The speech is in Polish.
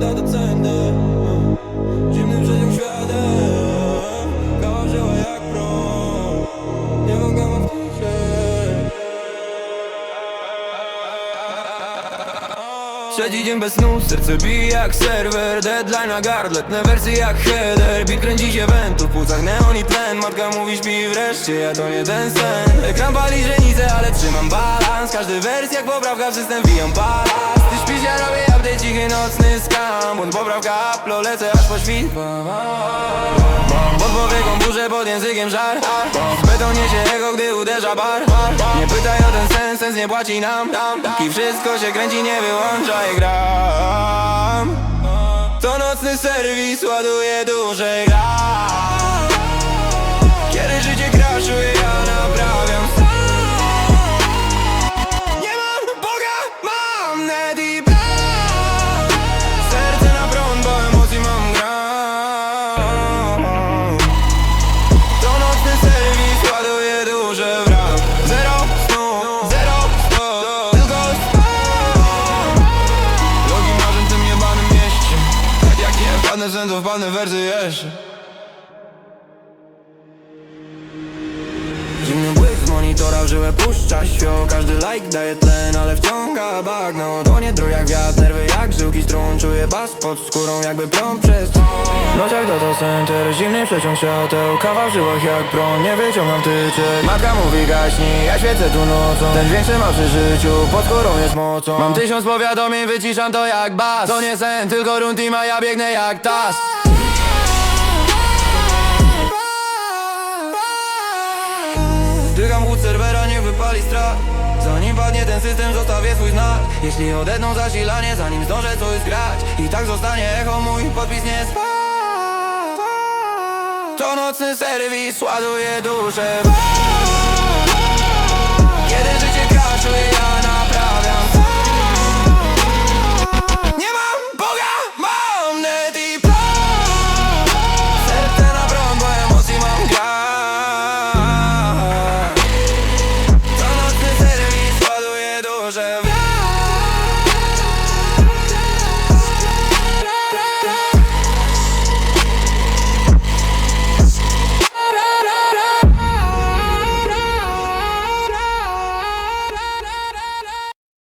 到的在哪？Trzeci dzień bez snu, serce bije jak serwer Deadline na gardletne wersy jak header. Beat kręci się wętu, w płucach neon i tlen. Matka mówi śpi wreszcie, ja to nie ten sen. Ekran pali źrenicę, ale trzymam balans. Każdy wers jak poprawka system wijam balast Ty śpisz, ja robię update, cichy nocny skam. Błąd poprawka uplo, lecę aż po świt. Pod powieką burzę, pod językiem żar. W betonie się ego, gdy uderza bar. Nie pytaj o ten sens, sens nie płaci nam. Póki wszystko się kręci, nie wyłączaj Serwis, ładuje duże gram jak nie wpadnę w sen, to wpadnę w wersy jeszcze żyłę puszcza śpio Każdy like daje tlen, ale wciąga bagno. To nie druj jak wiatr, nerwy jak żyłki. Strun Czuję bas pod skórą jakby prąd przez nociach data center, zimny przeciąg świateł. Kawa w żyłach jak prąd, nie wyciągam tyczek. Matka mówi gaśnij, ja świecę tu nocą. Ten dźwięk trzyma przy życiu, pod skórą jest mocą. Mam tysiąc powiadomień, wyciszam to jak bas. To nie sen, tylko runtim, a ja biegnę jak tas strach. Zanim padnie ten system, zostawię swój znak. Jeśli odetną zasilanie, zanim zdążę coś zgrać. I tak zostanie echo, mój podpis nie spa. To nocny serwis, ładuje duszę